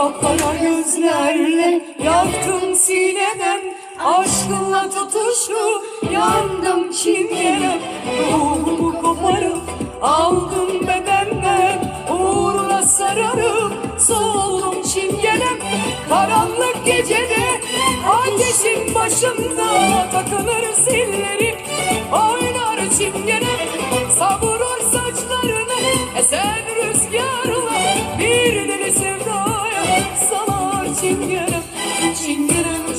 Kapkara gözlerle yaktım sineden Aşkınla tutuşu yandım çingene Ruhumu koparıp aldım bedenden Uğruna sararıp soğudum çingenem Karanlık gecede ateşin başında Takılır zilleri oynar çingenem Savurur saçlarını esen rüzgarla çingenem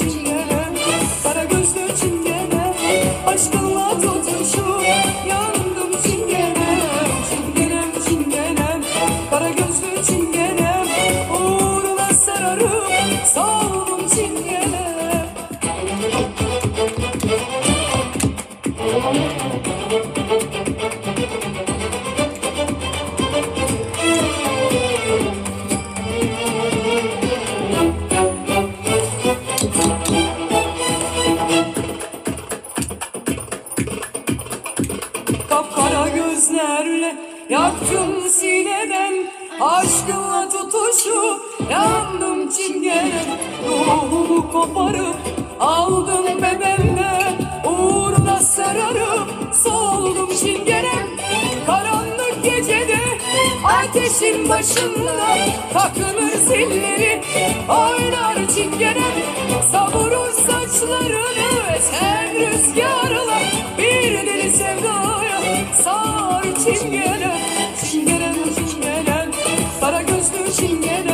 gözlerle yaktım sineden. Aşkınla tutuşu yandım çingenem Ruhumu koparıp aldım bedenden Uğruna sararıp soldum çingenem Karanlık gecede ateşin başında Takılır zilleri oynar çingenem Savurur saçlarını esen rüzgarla Bir deli sevdaya çingene, çingene, çingene, sarı gözlü çingene.